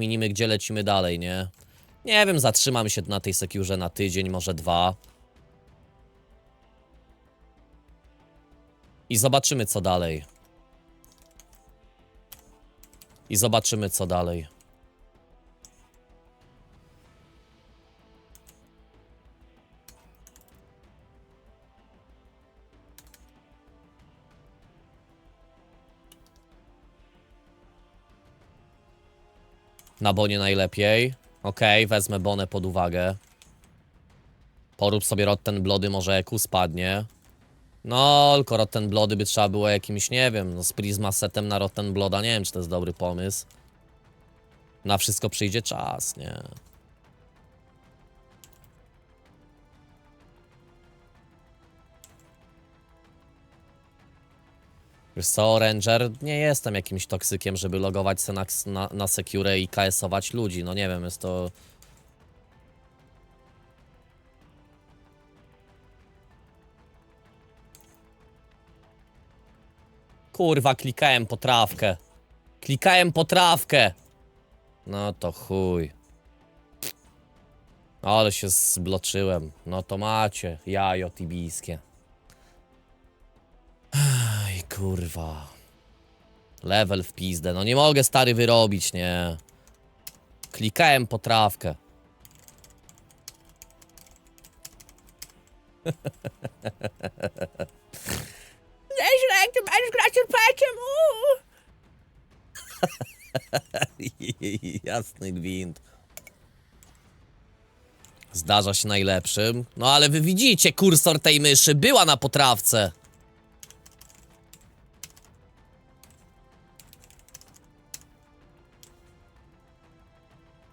Minimy, gdzie lecimy dalej, nie? Nie wiem, zatrzymam się na tej sekiurze na tydzień, może dwa. I zobaczymy, co dalej. I zobaczymy, co dalej. Na bonie najlepiej. Okej, wezmę bonę pod uwagę. Porób sobie Rotten Blody, może EQ spadnie. No, tylko Rotten Blody by trzeba było jakimś, nie wiem, no z Prisma setem na Rotten Bloda, nie wiem, czy to jest dobry pomysł. Na wszystko przyjdzie czas, nie? Wiesz co, Ranger, nie jestem jakimś toksykiem, żeby logować se na, na, na Secure i KS-ować ludzi, no nie wiem, jest to... Kurwa, klikałem potrawkę. Klikałem potrawkę. No to chuj. Ale się zbloczyłem. No to macie, jajo tibijskie. Kurwa. Level w pizdę. No nie mogę stary wyrobić, nie. Klikałem potrawkę. Nieźle, jak ty będziesz grać RPG-iem, Jasny gwint. Zdarza się najlepszym. No ale wy widzicie, kursor tej myszy była na potrawce.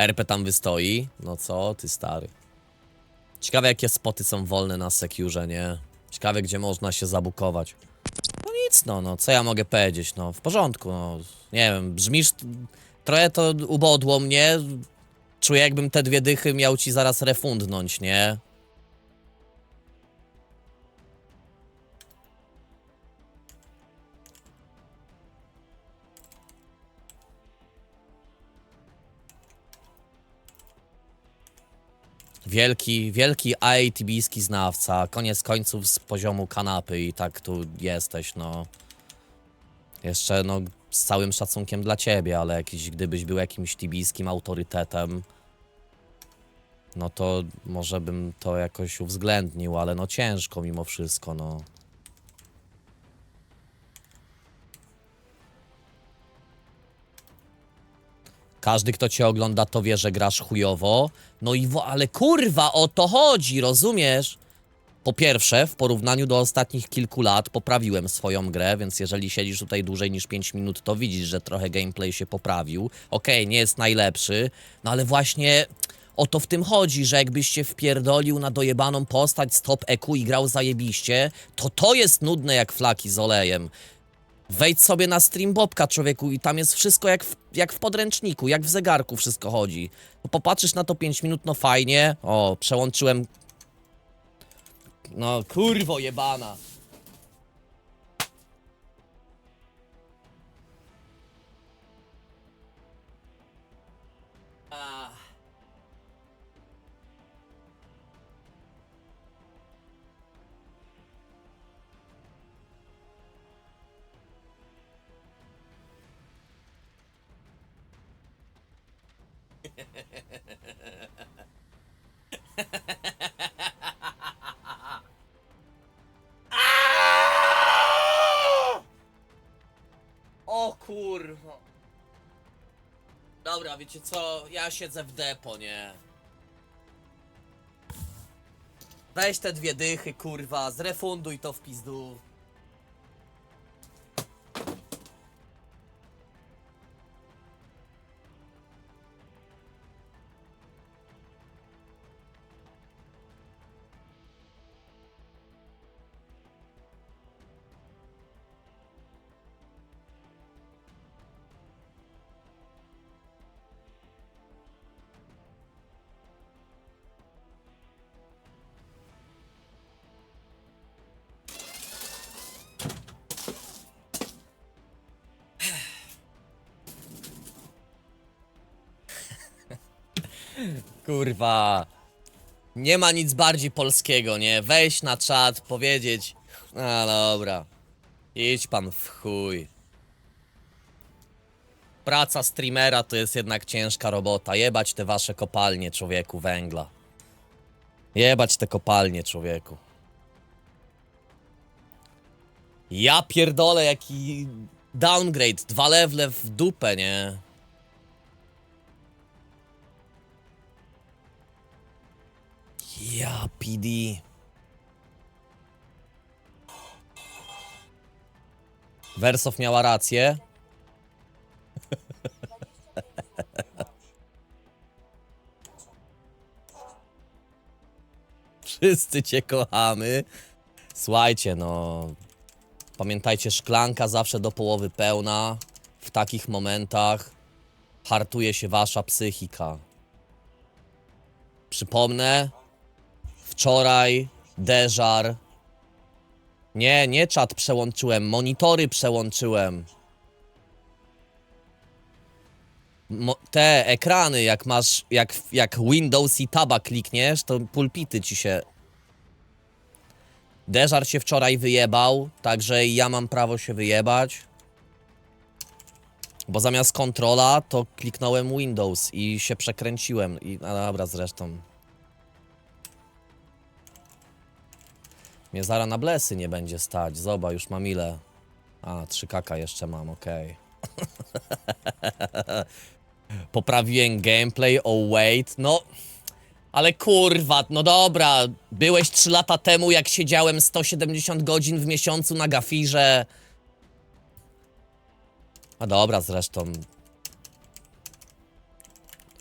RP tam wystoi. No co, ty stary. Ciekawe jakie spoty są wolne na Securze, nie? Ciekawe gdzie można się zabukować. No nic, no, no, co ja mogę powiedzieć, no, w porządku, no, nie wiem, brzmisz, trochę to ubodło mnie, czuję jakbym te dwie dychy miał ci zaraz refundnąć, nie? Wielki, wielki IATB-ski znawca, koniec końców z poziomu kanapy i tak tu jesteś, no. Jeszcze, no, z całym szacunkiem dla ciebie, ale jakiś, gdybyś był jakimś tibijskim autorytetem, no to może bym to jakoś uwzględnił, ale no ciężko mimo wszystko, no. Każdy, kto cię ogląda, to wie, że grasz chujowo. No i ale kurwa, o to chodzi, rozumiesz? Po pierwsze, w porównaniu do ostatnich kilku lat poprawiłem swoją grę, więc jeżeli siedzisz tutaj dłużej niż 5 minut, to widzisz, że trochę gameplay się poprawił. Okej, nie jest najlepszy, no ale właśnie o to w tym chodzi, że jakbyś się wpierdolił na dojebaną postać z top EQ i grał zajebiście, to to jest nudne jak flaki z olejem. Wejdź sobie na stream Bobka, człowieku, i tam jest wszystko jak w, jak w podręczniku, jak w zegarku wszystko chodzi. No, popatrzysz na to 5 minut, no fajnie. O, przełączyłem. No, kurwo jebana. O kurwa. Dobra, wiecie co? Ja siedzę w depo, nie? Weź te dwie dychy, kurwa, zrefunduj to w pizdu. Kurwa. Nie ma nic bardziej polskiego, nie? Wejść na czat, powiedzieć. A dobra. Idź pan w chuj. Praca streamera to jest jednak ciężka robota. Jebać te wasze kopalnie, człowieku, węgla. Jebać te kopalnie, człowieku. Ja pierdolę, jaki downgrade. Dwa levele w dupę, nie? Ja, PD. Wersow miała rację. Wszyscy cię kochamy. Słuchajcie, no. Pamiętajcie, szklanka zawsze do połowy pełna. W takich momentach hartuje się wasza psychika. Przypomnę, wczoraj deżar. Nie, nie czat przełączyłem, monitory przełączyłem. Mo te ekrany, jak masz, jak, jak Windows i Taba klikniesz, to pulpity ci się. Deżar się wczoraj wyjebał, także ja mam prawo się wyjebać. Bo zamiast kontrola, to kliknąłem Windows i się przekręciłem. I, a dobra, zresztą. Mnie zara na blesy nie będzie stać. Zoba, już mam ile? A, 3 kaka jeszcze mam, okej. Poprawiłem gameplay, oh wait, no... Ale kurwa, no dobra, byłeś 3 lata temu, jak siedziałem 170 godzin w miesiącu na gafirze. A dobra, zresztą.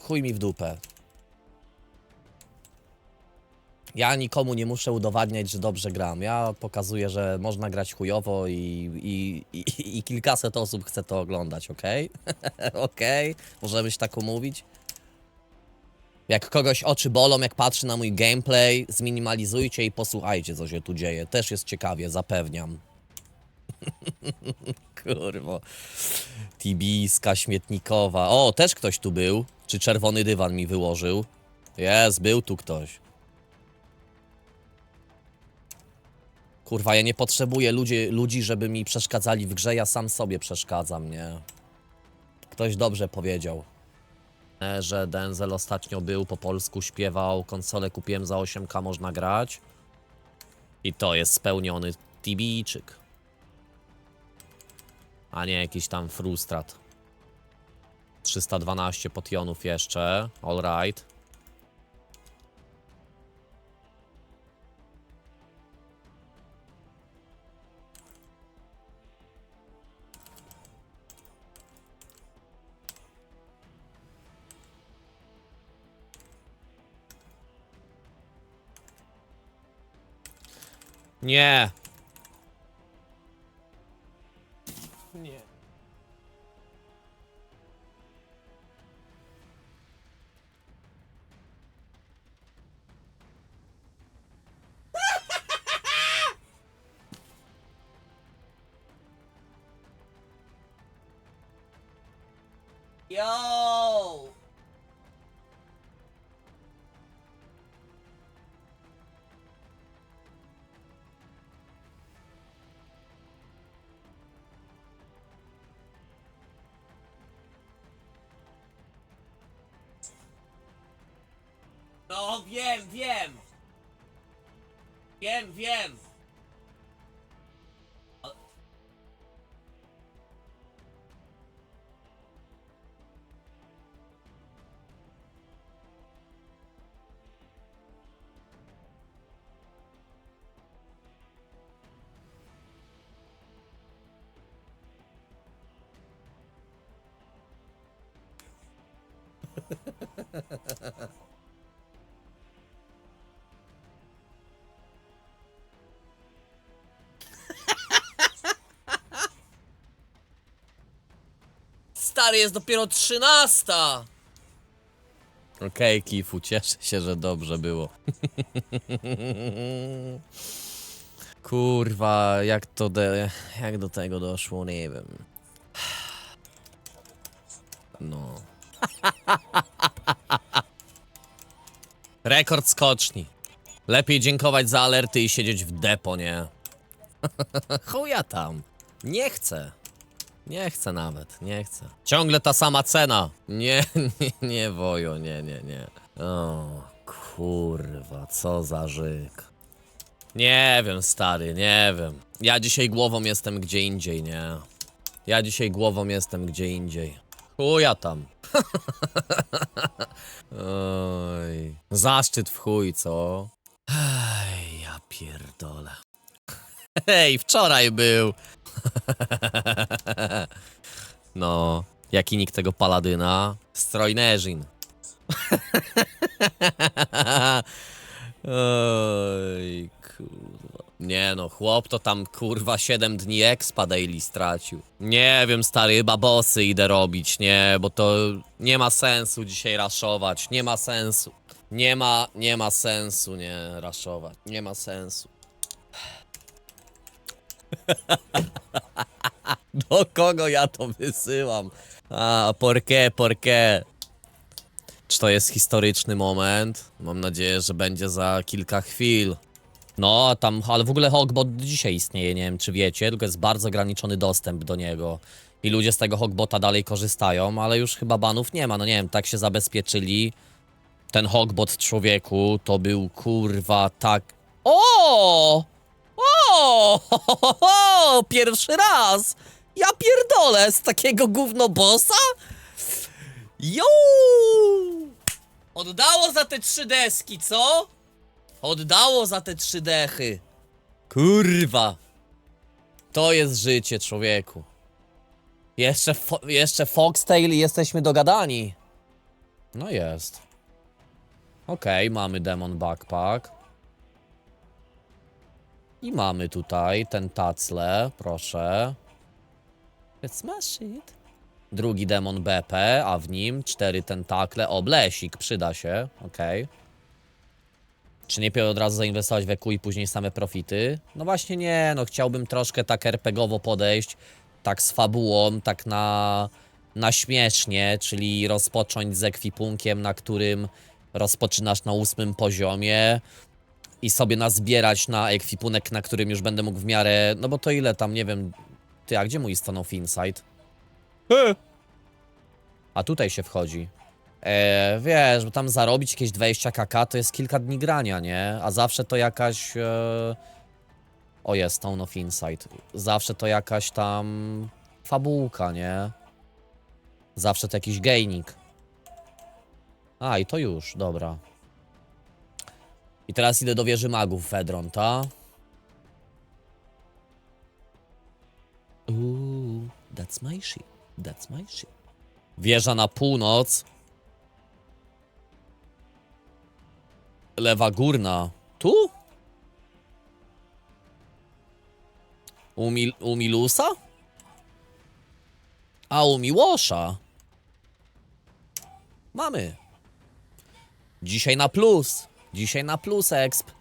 Chuj mi w dupę. Ja nikomu nie muszę udowadniać, że dobrze gram. Ja pokazuję, że można grać chujowo i, i, i, i kilkaset osób chce to oglądać, okej? okej? Możemy się tak umówić? Jak kogoś oczy bolą, jak patrzy na mój gameplay, zminimalizujcie i posłuchajcie, co się tu dzieje. Też jest ciekawie, zapewniam. Kurwo. Tibijska, śmietnikowa. O, też ktoś tu był. Czy czerwony dywan mi wyłożył? Jest, był tu ktoś. Kurwa, ja nie potrzebuję ludzi, ludzi, żeby mi przeszkadzali w grze, ja sam sobie przeszkadzam, nie? Ktoś dobrze powiedział. E, Że Denzel ostatnio był, po polsku śpiewał, konsolę kupiłem za 8k, można grać. I to jest spełniony Tibijczyk. A nie jakiś tam frustrat. 312 potionów jeszcze, alright. Nie. Nie. Yo! No wiem, wiem. Wiem, wiem. Stary, jest dopiero trzynasta! Okej, Kifu, cieszę się, że dobrze było. Kurwa, jak to de... jak do tego doszło, nie wiem. No. Rekord skoczni. Lepiej dziękować za alerty i siedzieć w depo, nie? Chuja tam. Nie chcę. Nie chcę nawet, nie chcę. Ciągle ta sama cena. Nie, nie, nie, wojo, nie, nie, nie. O, kurwa, co za żyk. Nie wiem, stary, nie wiem. Ja dzisiaj głową jestem gdzie indziej, nie? Ja dzisiaj głową jestem gdzie indziej. Chuja tam. Oj. Zaszczyt w chuj, co? Ej, ja pierdolę. Hej, wczoraj był. No, jaki nick tego paladyna? Strojnerzin. Oj, kurwa. Nie no, chłop to tam kurwa 7 dni expa daily stracił. Nie wiem, stary, chyba bossy idę robić, nie, bo to nie ma sensu dzisiaj raszować, nie ma sensu. Nie ma, nie ma sensu, nie, raszować, nie ma sensu. Do kogo ja to wysyłam? A, por qué, por qué? Czy to jest historyczny moment? Mam nadzieję, że będzie za kilka chwil. No, tam, ale w ogóle Hogbot dzisiaj istnieje, nie wiem czy wiecie, tylko jest bardzo ograniczony dostęp do niego. I ludzie z tego Hogbota dalej korzystają, ale już chyba banów nie ma, no nie wiem, tak się zabezpieczyli. Ten Hogbot człowieku to był kurwa tak... O! Ho, ho, ho! Pierwszy raz! Ja pierdolę z takiego gówno bossa? Jo! Oddało za te trzy deski, co? Oddało za te trzy dechy. Kurwa. To jest życie, człowieku. Jeszcze, fo- jeszcze Foxtail i jesteśmy dogadani. No jest. Okej, mamy Demon Backpack. I mamy tutaj ten tacle, proszę. Smash it. Drugi demon BP, a w nim cztery tentakle. O, blesik, przyda się, okej. Czy nie pię od razu zainwestować w EQ i później same profity? No właśnie nie, no chciałbym troszkę tak RPGowo podejść, tak z fabułą, tak na, na śmiesznie, czyli rozpocząć z ekwipunkiem, na którym rozpoczynasz na ósmym poziomie i sobie nazbierać na ekwipunek, na którym już będę mógł w miarę, no bo to ile tam, nie wiem, ty, a gdzie mój stanął Insight? A tutaj się wchodzi. E, wiesz, bo tam zarobić jakieś 20 kk to jest kilka dni grania, nie? A zawsze to jakaś... E... O jest, Stone of Insight. Zawsze to jakaś tam fabułka, nie? Zawsze to jakiś gejnik. A, i to już, dobra. I teraz idę do wieży magów Fedron, ta? Ooh, that's my shit. That's my shit. Wieża na północ. Lewa górna. Tu? U, Mil u Milusa? A u Miłosza? Mamy. Dzisiaj na plus. Dzisiaj na plus exp.